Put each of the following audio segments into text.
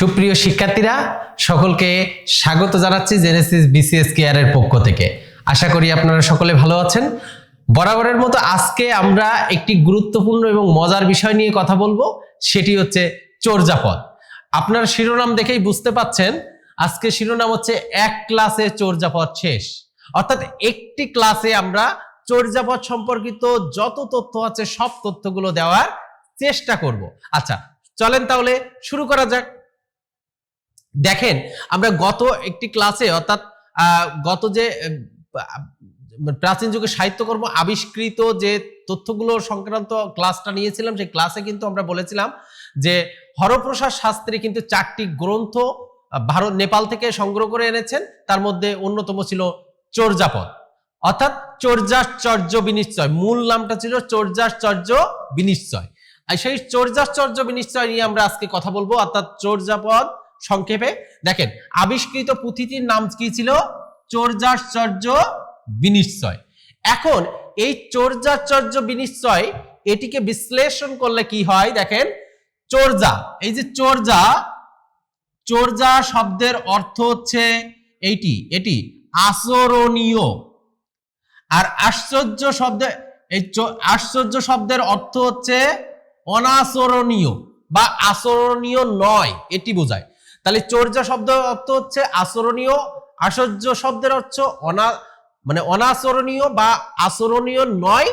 সুপ্রিয় শিক্ষার্থীরা, সকলকে স্বাগত জানাচ্ছি জেনেসিস বিসিএস কেয়ারের পক্ষ থেকে। আশা করি আপনারা সকলে ভালো আছেন। বরাবরের মতো আজকে আমরা একটি গুরুত্বপূর্ণ এবং মজার বিষয় নিয়ে কথা বলব, সেটি হচ্ছে চর্যাপদ আপনার শিরোনাম দেখেই বুঝতে পাচ্ছেন, আজকে শিরোনাম হচ্ছে এক ক্লাসে চর্যাপদ শেষ। অর্থাৎ একটি ক্লাসে আমরা চর্যাপদ সম্পর্কিত যত তথ্য আছে, সব তথ্যগুলো দেওয়ার চেষ্টা করব। আচ্ছা চলেন তাহলে শুরু করা যাক। দেখেন, আমরা গত একটি ক্লাসে অর্থাৎ গত যে প্রাচীন যুগে সাহিত্যকর্ম আবিষ্কৃত যে তথ্যগুলো সংক্রান্ত ক্লাসটা নিয়েছিলাম, সেই ক্লাসে কিন্তু আমরা বলেছিলাম যে হরপ্রসাদ শাস্ত্রী কিন্তু চারটি গ্রন্থ ভারত, নেপাল থেকে সংগ্রহ করে এনেছেন। তার মধ্যে অন্যতম ছিল চর্যাপদ। অর্থাৎ চর্যাশ্চর্য বিনিশ্চয়। মূল নামটা ছিল চর্যাশ্চর্য বিনিশ্চয়। আর সেই চর্যাশ্চর্য বিনিশ্চয় নিয়ে আমরা আজকে কথা বলব। অর্থাৎ চর্যাপদ সংক্ষেপে দেখেন, আবিষ্কৃত পুঁথিটির নাম কি ছিল? চর্যাশ্চর্য বিনিশ্চয়। এখন এই চর্যাশ্চর্য বিনিশ্চয়, এটিকে বিশ্লেষণ করলে কি হয়? দেখেন চর্যা এই যে চর্যা চর্যা শব্দের অর্থ হচ্ছে এইটি, এটি আচরণীয়। আর আশ্চর্য শব্দে, এই আশ্চর্য শব্দের অর্থ হচ্ছে অনাচরণীয় বা আচরণীয় নয়, এটি বোঝায়। তাহলে চর্যা শব্দের অর্থ হচ্ছে আচরণীয়, আশ্চর্য শব্দের অর্থ অনা মানে অনাচরণীয় বা আচরণীয় নয়।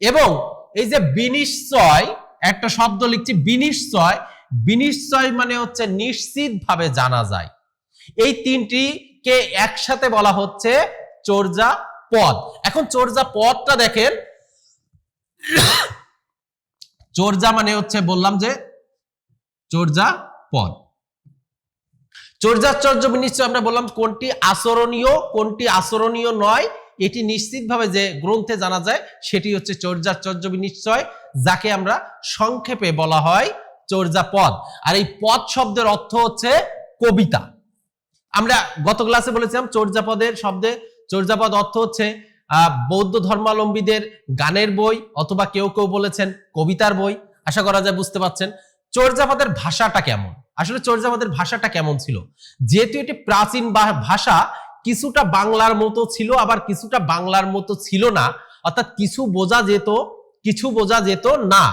এবং এই যে বিনিশ্চয়, একটা শব্দ লিখছি, বিনিশ্চয়। বিনিশ্চয় মানে হচ্ছে নিশ্চিত ভাবে জানা যায়। এই তিনটিকে একসাথে বলা হচ্ছে চর্যা পদ। এখন চর্যা পদটা দেখেন। চর্যা মানে হচ্ছে বললাম যে চর্যা পদ। চর্যাচর্য নিশ্চয় আমরা বললাম কোনটি আচরণীয় কোনটি আচরণীয় নয়, এটি নিশ্চিতভাবে যে গ্রন্থে জানা যায়, সেটি হচ্ছে চর্যাচর্য নিশ্চয় যাকে আমরা সংক্ষেপে বলা হয় চর্যাপদ আর এই পদ শব্দের অর্থ হচ্ছে কবিতা। আমরা গত ক্লাসে বলেছিলাম চর্যাপদের শব্দে চর্যাপদ অর্থ হচ্ছে বৌদ্ধ ধর্মাবলম্বীদের গানের বই, অথবা কেউ কেউ বলেছেন কবিতার বই। আশা করা যায় বুঝতে পাচ্ছেন চর্যাপদের ভাষাটা কেমন? আসলে চর্যাপদের ভাষাটা কেমন ছিল? যেহেতু এটি প্রাচীন ভাষা, কিছুটা বাংলার মতো ছিল, আবার কিছুটা বাংলার মতো ছিল না। অর্থাৎ কিছু বোঝা যেত, কিছু বোঝা যেত না।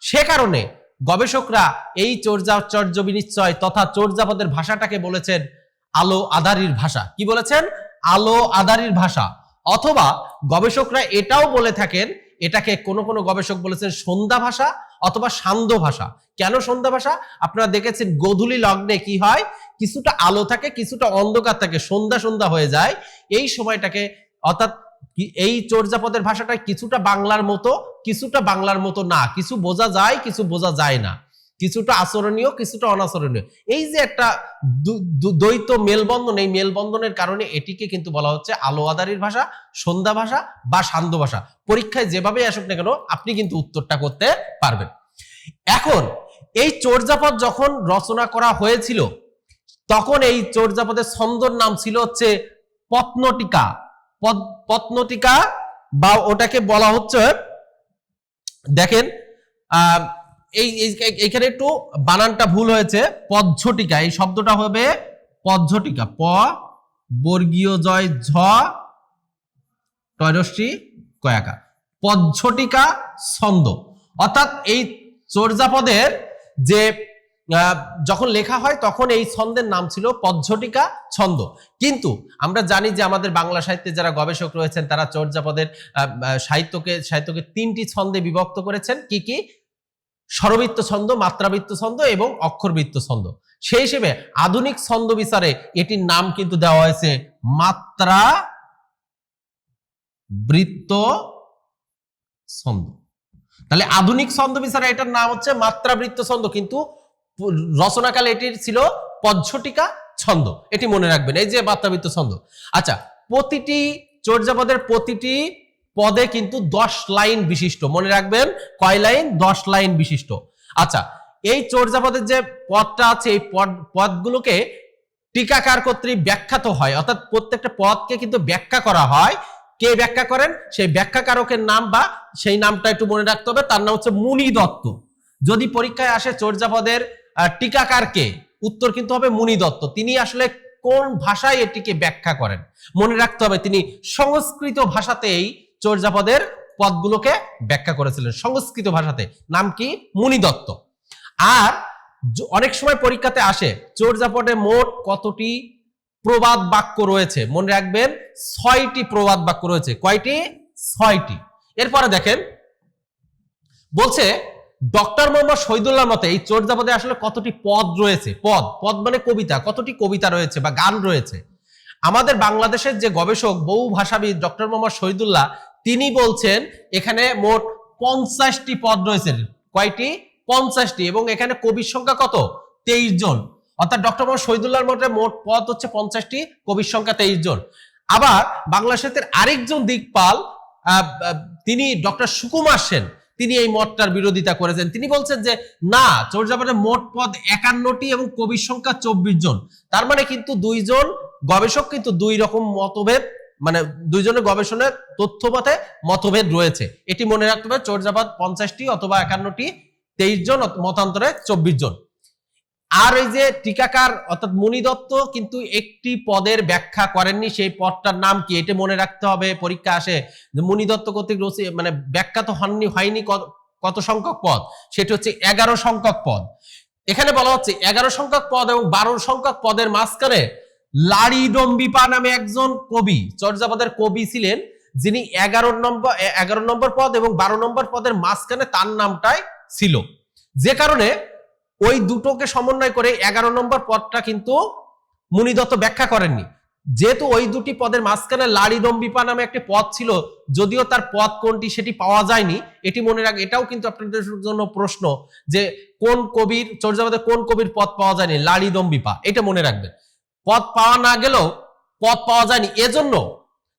সে কারণে গবেষকরা এই চর্যাচর্য বিনিশ্চয় তথা চর্যাপদের ভাষাটাকে বলেছেন আলো আধারির ভাষা। কি বলেছেন? আলো আধারির ভাষা। অথবা গবেষকরা এটাও বলে থাকেন এটাকে কোনো কোনো গবেষক বলেছেন সন্ধ্যা ভাষা অথবা সান্ধ্য ভাষা। কেন সন্ধ্যা ভাষা? আপনারা দেখেছেন গোধূলি লগ্নে কি হয়? কিছুটা আলো থাকে, কিছুটা অন্ধকার থাকে, সন্ধ্যা সন্ধ্যা হয়ে যায়। এই সময়টাকে অর্থাৎ এই চর্যাপদের ভাষাটা কিছুটা বাংলার মতো, কিছুটা বাংলার মতো না, কিছু বোঝা যায়, কিছু বোঝা যায় না। কিছুটা আচরণীয় কিছুটা অনাচরণীয়। এই যে একটা দ্বৈত মেলবন্ধন এই মেলবন্ধনের কারণে এটিকে কিন্তু বলা হচ্ছে আলো আদারির ভাষা সন্ধ্যা ভাষা বা সান্ধ্য ভাষা। পরীক্ষায় যেভাবে আসুক না কেন আপনি কিন্তু উত্তরটা করতে পারবেন। এখন এই চর্যাপদ যখন রচনা করা হয়েছিল তখন এই চর্যাপদের ছন্দর নাম ছিল হচ্ছে পত্নটিকা। পত্নটিকা বা ওটাকে বলা হচ্ছে দেখেন আহ, এই এইখানে একটু বানানটা ভুল হয়েছে। পদ্ধটিকা, এই শব্দটা হবে পদ্ধটিকা। প, বর্গীয় জয় ঝ টয়রশ্রী কয়াকা পদ্ধটিকা ছন্দ। অর্থাৎ এই চর্যাপদের যে যখন লেখা হয় তখন এই ছন্দের নাম ছিল পদ্ধটিকা ছন্দ। কিন্তু আমরা জানি যে আমাদের বাংলা সাহিত্যে যারা গবেষক রয়েছেন, তারা চর্যাপদের সাহিত্যকে সাহিত্যকে তিনটি ছন্দে বিভক্ত করেছেন। কি কি? স্বরবৃত্ত ছন্দ, মাত্রাবৃত্ত ছন্দ এবং অক্ষরবৃত্ত ছন্দ। সেই হিসেবে আধুনিক ছন্দ বিচারে এটির নাম কিন্তু দেওয়া হয়েছে মাত্রা বৃত্ত ছন্দ। তাহলে আধুনিক ছন্দ বিচারে এটার নাম হচ্ছে মাত্রাবৃত্ত ছন্দ, কিন্তু রচনাকালে এটির ছিল পদ্ধটিকা ছন্দ। এটি মনে রাখবেন, এই যে মাত্রাবৃত্ত ছন্দ। আচ্ছা প্রতিটি চর্যাপদের প্রতিটি পদে কিন্তু দশ লাইন বিশিষ্ট। মনে রাখবেন, কয় লাইন? দশ লাইন বিশিষ্ট। আচ্ছা এই চর্যাপদের যে পদটা আছে, এই পদ, পদগুলোকে টিকাকার কর্তৃক ব্যাখ্যাত হয়। অর্থাৎ প্রত্যেকটা পদকে কিন্তু ব্যাখ্যা করা হয়। কে ব্যাখ্যা করেন? সেই ব্যাখ্যাকারকের নাম বা সেই নামটা একটু মনে রাখতে হবে। তার নাম হচ্ছে মুনি দত্ত। যদি পরীক্ষায় আসে চর্যাপদের টিকাকার কে উত্তর কিন্তু হবে মুনি দত্ত। তিনি আসলে কোন ভাষায় এটিকে ব্যাখ্যা করেন? মনে রাখতে হবে, তিনি সংস্কৃত ভাষাতেই চর্যাপদের পদগুলোকে ব্যাখ্যা করেছিলেন সংস্কৃত ভাষাতে। নাম কি? মুনি দত্ত। আর অনেক সময় পরীক্ষাতে আসে চর্যাপদে মোট কতটি প্রবাদ বাক্য রয়েছে? মনে রাখবেন, ছয়টি প্রবাদ বাক্য রয়েছে। কয়টি? ছয়টি। এরপরে দেখেন, বলছে, ডক্টর মোহাম্মদ শহীদুল্লাহ মতে এই চর্যাপদে আসলে কতটি পদ রয়েছে? পদ পদ মানে কবিতা। কতটি কবিতা রয়েছে বা গান রয়েছে? আমাদের বাংলাদেশের যে গবেষক, বহু ভাষাবিদ ডক্টর মোহাম্মদ শহীদুল্লাহ তিনি বলছেন, এখানে মোট পঞ্চাশটি পদ রয়েছে। কয়টি? পঞ্চাশটি। এবং এখানে কবির সংখ্যা কত? তেইশ জন। অর্থাৎ ডক্টর মোহাম্মদ শহীদুল্লাহর মতে মোট পদ হচ্ছে পঞ্চাশটি, কবির সংখ্যা তেইশ জন। আবার বাংলা সাহিত্যের আরেকজন দিকপাল তিনি ডক্টর সুকুমার সেন, তিনি এই মতটার বিরোধিতা করেছেন। তিনি বলছেন যে, না চর্যাপদের মোট পদ একান্নটি এবং কবির সংখ্যা চব্বিশ জন। তার মানে কিন্তু দুইজন গবেষক কিন্তু দুই রকম মতভেদ মানে দুইজনের গবেষণার তথ্য মতে মতভেদ রয়েছে। এটি মনে রাখতে হবে চর্যাপদ পঞ্চাশটি অথবা একান্নটি, তেইশ জন মতান্তরে চব্বিশ জন। আর এই যে টিকাকার অর্থাৎ মুনি দত্ত কিন্তু একটি পদের ব্যাখ্যা করেননি, সেই পদটার নাম কি? এটা মনে রাখতে হবে, পরীক্ষা আসে যে মুনি দত্ত কর্তৃক মানে ব্যাখ্যা তো হননি, হয়নি কত সংখ্যক পদ? সেটি হচ্ছে এগারো সংখ্যক পদ। এখানে বলা হচ্ছে এগারো সংখ্যক পদ এবং বারো সংখ্যক পদের মাঝখানে লাড়ি ডম্বিপা নামে একজন কবি, চর্যাপদের কবি ছিলেন, যিনি এগারো নম্বর এগারো নম্বর পদ এবং বারো নম্বর পদের মাঝখানে তার নামটাই ছিল। যে কারণে ওই দুটোকে সমন্বয় করে এগারো নম্বর পদটা কিন্তু মুনিদত্ত ব্যাখ্যা করেননি। যেহেতু ওই দুটি পদের মাঝখানে লাড়ি দম্বিপা নামে একটি পদ ছিল, যদিও তার পদ কোনটি সেটি পাওয়া যায়নি, এটি মনে রাখ, এটাও কিন্তু আপনাদের জন্য প্রশ্ন যে কোন কবির, চর্যাপদে কোন কবির পদ পাওয়া যায়নি লাড়ি দম্বিপা এটা মনে রাখবেন। পদ পাওয়া না গেলেও পদ পাওয়া যায়নি। এজন্য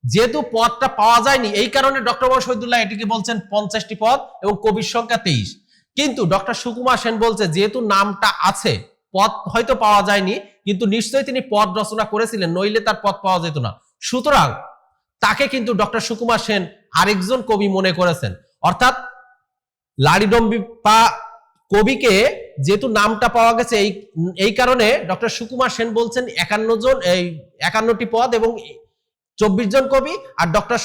যেহেতু পদটা পাওয়া যায়নি, এই কারণে ডক্টর মোহাম্মদ শহীদুল্লাহ এটিকে বলছেন পঞ্চাশটি পদ এবং কবির সংখ্যা তেইশ। কিন্তু ডক্টর সুকুমার সেন বলছে, যেহেতু নামটা আছে, পদ হয়তো পাওয়া যায়নি, কিন্তু নিশ্চয়ই তিনি পদ রচনা করেছিলেন, নইলে তার পদ পাওয়া যেত না। সুতরাং তাকে কিন্তু ডক্টর সুকুমার সেন আরেকজন কবি মনে করেছেন। অর্থাৎ লাড়িডম্বি পা কবিকে যেহেতু নামটা পাওয়া গেছে, এই এই কারণে ডক্টর সুকুমার সেন বলছেন একান্ন জন, এই একান্নটি পদ এবং চব্বিশ জন কবি আর ডক্টর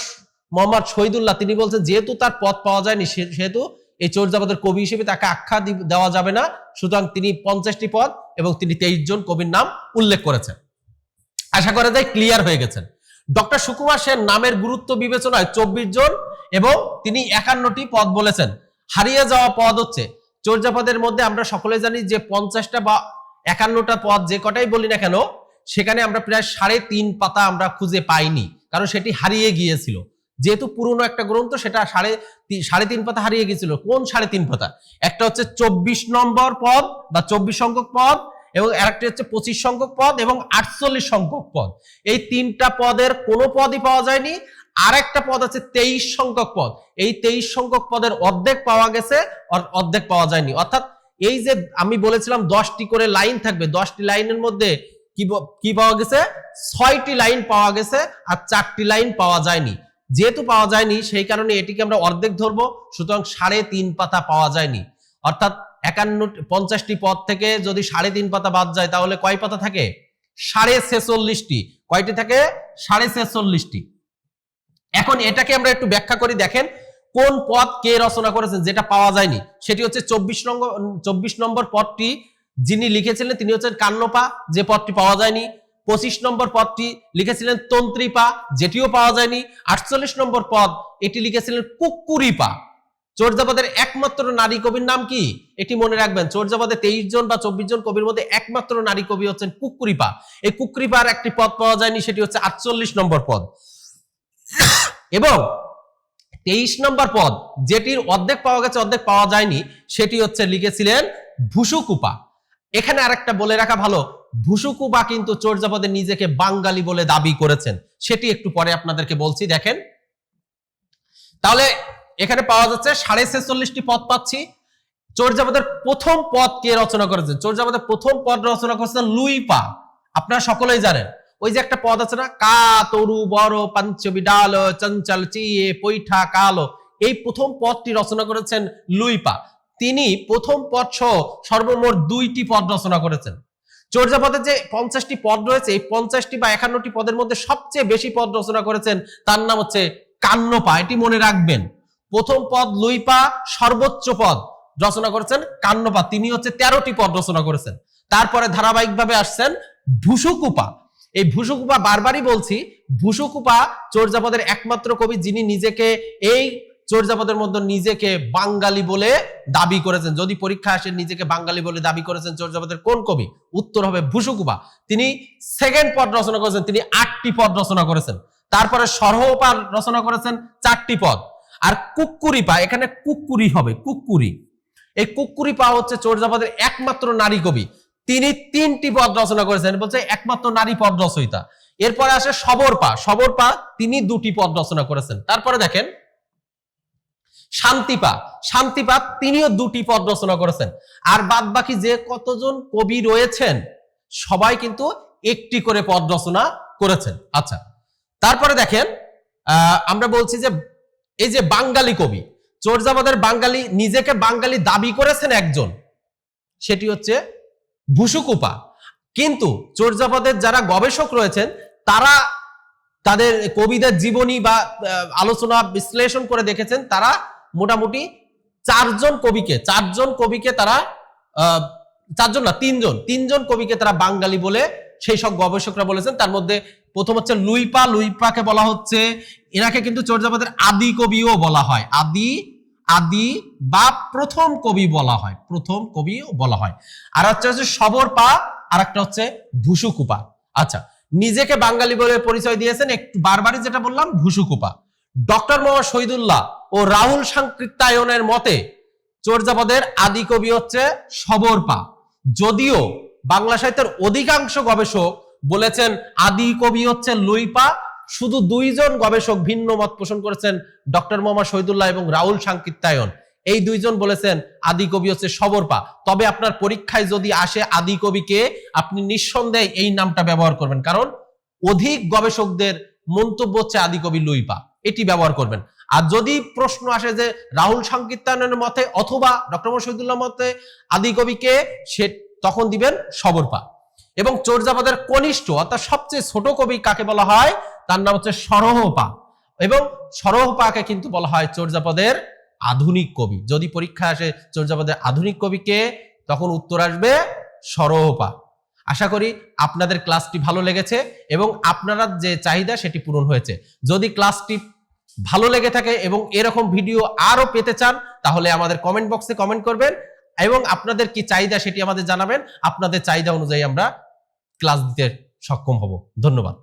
মোহাম্মদ শহীদুল্লাহ, তিনি বলছেন যেহেতু তার পদ পাওয়া যায়নি সেহেতু এই চোরজাবাদের কবি হিসেবে তাকে আখ্যা দেওয়া যাবে না। সুতরাং তিনি পঞ্চাশটি পদ এবং তিনি তেইশ জন কবির নাম উল্লেখ করেছেন। আশা করা যায় ক্লিয়ার হয়ে গেছেন। ডক্টর সুকুমার সেন নামের গুরুত্ব বিবেচনায় চব্বিশ জন এবং তিনি একান্নটি পদ বলেছেন। হারিয়ে যাওয়া পদ হচ্ছে চর্যাপদের মধ্যে আমরা সকলে জানি যে পঞ্চাশটা বা একান্নটা পদ যে কটাই বলি না কেন, সেখানে আমরা প্রায় সাড়ে তিন পাতা আমরা খুঁজে পাইনি, কারণ সেটি হারিয়ে গিয়েছিল। যেহেতু পুরনো একটা গ্রন্থ, সেটা সাড়ে সাড়ে তিন পাতা হারিয়ে গিয়েছিল। কোন সাড়ে তিন পাতা? একটা হচ্ছে চব্বিশ নম্বর পদ বা চব্বিশ সংখ্যক পদ, এবং আরেকটি হচ্ছে পঁচিশ সংখ্যক পদ এবং আটচল্লিশ সংখ্যক পদ। এই তিনটা পদের কোনো পদই পাওয়া যায়নি। আর একটা পদ আছে তেইশ সংখ্যক পদ। এই তেইশ সংখ্যক পদের অর্ধেক পাওয়া গেছে অর্ধেক পাওয়া যায়নি। অর্থাৎ এই যে আমি বলেছিলাম দশটি করে লাইন থাকবে, দশটি লাইনের মধ্যে কি পাওয়া গেছে? ছয়টি লাইন পাওয়া গেছে আর চারটি লাইন পাওয়া যায়নি। যেহেতু পাওয়া যায়নি, সেই কারণে এটিকে আমরা অর্ধেক ধরবো, সুতরাং সাড়ে তিন পাতা পাওয়া যায়নি। অর্থাৎ একান্ন পঞ্চাশটি পদ থেকে যদি সাড়ে তিন পাতা বাদ যায়, তাহলে কয় পাতা থাকে? সাড়ে ছেচল্লিশটি। কয়টি থাকে? সাড়ে ছেচল্লিশটি। এখন এটাকে আমরা একটু ব্যাখ্যা করি, দেখেন কোন পদ কে রচনা করেছেন, যেটা পাওয়া যায়নি। সেটি হচ্ছে চব্বিশ নম্বর চব্বিশ নম্বর পদটি যিনি লিখেছিলেন, তিনি হচ্ছেন কান্নপা, যে পদটি পাওয়া যায়নি। পঁচিশ নম্বর পদটি লিখেছিলেন তন্ত্রীপা, যেটিও পাওয়া যায়নি। আটচল্লিশ নম্বর পদ, এটি লিখেছিলেন কুকুরিপা। চোরজাবাদের একমাত্র নারী কবির নাম কি? এটি মনে রাখবেন, চোরজাবাদে তেইশ জন বা চব্বিশ জন কবির মধ্যে একমাত্র নারী কবি হচ্ছেন কুকুরিপা। এই কুকুরিপার একটি পদ পাওয়া যায়নি, সেটি হচ্ছে আটচল্লিশ নম্বর পদ। এবং তেইশ নম্বর পদ, যেটির অর্ধেক পাওয়া গেছে, অর্ধেক পাওয়া যায়নি, সেটি হচ্ছে লিখেছিলেন ভুসুকুপা। এখানে আরেকটা বলে রাখা ভালো, ভুসুকুপা কিন্তু চোরজাপদে নিজেকে বাঙালি বলে দাবি করেছেন। সেটি একটু পরে আপনাদেরকে বলছি, দেখেন। তাহলে এখানে পাওয়া যাচ্ছে, সাড়ে ছেচল্লিশটি পদ পাচ্ছি। চোরজাপদের প্রথম পদ কে রচনা করেছেন। চোরজাপদের প্রথম পদ রচনা করেছেন লুইপা। আপনারা সকলেই জানেন। ওই যে একটা পদ আছে না? কা, তরু বড় পাঞ্চবি ডাল চঞ্চল, চিয়ে, পৈঠা, কালো। এই প্রথম পদটি রচনা করেছেন লুইপা। তিনি প্রথম পদ সহ সর্বমোট দুইটি পদ রচনা করেছেন। চর্যাপদের যে পঞ্চাশটি পদ রয়েছে, এই পঞ্চাশটি বা একান্নটি পদের মধ্যে সবচেয়ে বেশি পদ রচনা করেছেন, তার নাম হচ্ছে কান্নপা। এটি মনে রাখবেন। প্রথম পদ লুইপা, সর্বোচ্চ পদ রচনা করেছেন কান্নপা। তিনি হচ্ছে তেরোটি পদ রচনা করেছেন। তারপরে ধারাবাহিকভাবে আসছেন ভূসুকুপা এই ভূসুকুপা বারবারই বলছি ভূসুকুপা চর্যাপদের একমাত্র কবি যিনি নিজেকে এই চর্যাপদের মধ্যে নিজেকে বাঙালি বলে দাবি করেছেন। যদি পরীক্ষা আসে নিজেকে বাঙালি বলে দাবি করেছেন চর্যাপদের কোন কবি? উত্তর হবে ভূসুকুপা তিনি সেকেন্ড পদ রচনা করেছেন, তিনি আটটি পদ রচনা করেছেন। তারপরে সরহপার রচনা করেছেন, চারটি পদ। আর কুকুরি পা, এখানে কুকুরি হবে কুকুরি এই কুকুরি পা হচ্ছে চর্যাপদের একমাত্র নারী কবি। তিনি তিনটি পদ রচনা করেছেন, বলছে একমাত্র নারী পদ রচয়িতা। এরপরে আসে সবর পা সবর পা তিনি দুটি পদ রচনা করেছেন। তারপরে দেখেন, শান্তিপা। শান্তিপা তিনিও দুটি পদ রচনা করেছেন। আর বাদ বাকি যে কতজন কবি রয়েছেন, সবাই কিন্তু একটি করে পদ রচনা করেছেন। আচ্ছা তারপরে দেখেন আমরা বলছি যে এই যে বাঙালি কবি, চোরজাবাদের বাঙালি নিজেকে বাঙালি দাবি করেছেন একজন, সেটি হচ্ছে ভুসুকুপা। কিন্তু চোরজাবাদের যারা গবেষক রয়েছেন, তারা তাদের কবিদের জীবনী বা আলোচনা বিশ্লেষণ করে দেখেছেন, তারা মোটামুটি চারজন কবিকে চারজন কবিকে তারা চারজন না, তিনজন তিনজন কবিকে তারা বাঙালি বলে সেই সব গবেষকরা বলেছেন। তার মধ্যে প্রথম হচ্ছে লুইপা, লুইপাকে বলা হচ্ছে। এনাকে কিন্তু চর্যাপদের আদি কবিও বলা হয়। আদি আদি বা প্রথম কবি বলা হয়, প্রথম কবিও বলা হয়। আর হচ্ছে সবর পা, আর একটা হচ্ছে ভুসুকুপা আচ্ছা নিজেকে বাঙালি বলে পরিচয় দিয়েছেন, একটু বারবারই যেটা বললাম ভুসুকুপা ডক্টর মোহাম্মদ শহীদুল্লাহ ও রাহুল সংকৃত্তায়নের মতে চর্যাপদের আদি কবি হচ্ছে সবরপা যদিও বাংলা সাহিত্যের অধিকাংশ গবেষক বলেছেন আদি কবি হচ্ছে লুইপা শুধু দুইজন গবেষক ভিন্ন মত পোষণ করেছেন ডক্টর মোহাম্মদ শহীদুল্লাহ এবং রাহুল সংকৃত্তায়ন এই দুইজন বলেছেন, আদি কবি হচ্ছে সবরপা। তবে আপনার পরীক্ষায় যদি আসে আদি কবিকে, আপনি নিঃসন্দেহে এই নামটা ব্যবহার করবেন। কারণ অধিক গবেষকদের মন্তব্য হচ্ছে আদি কবি লুইপা। এটি ব্যবহার করবেন। আর যদি প্রশ্ন আসে যে রাহুল সংকীর্তনের মতে অথবা ডক্টর শহীদুল্লাহ মতে আদি কবিকে, সে তখন দিবেন সবরপা। এবং চোরজাবাদের কনিষ্ঠ, অর্থাৎ সবচেয়ে ছোট কবি কাকে বলা হয়? তার নাম হচ্ছে সরহপা এবং সরহপাকে কিন্তু বলা হয় চর্যাপদের আধুনিক কবি। যদি পরীক্ষা আসে চর্যাপদের আধুনিক কবিকে তখন উত্তর আসবে সরহপা আশা করি আপনাদের ক্লাসটি ভালো লেগেছে এবং আপনারা যে চাহিদা সেটি পূরণ হয়েছে। যদি ক্লাসটি ভালো লেগে থাকে এবং এরকম ভিডিও আরও পেতে চান, তাহলে আমাদের কমেন্ট বক্সে কমেন্ট করবেন এবং আপনাদের কি চাহিদা সেটি আমাদের জানাবেন। আপনাদের চাহিদা অনুযায়ী আমরা ক্লাস দিতে সক্ষম হব। ধন্যবাদ।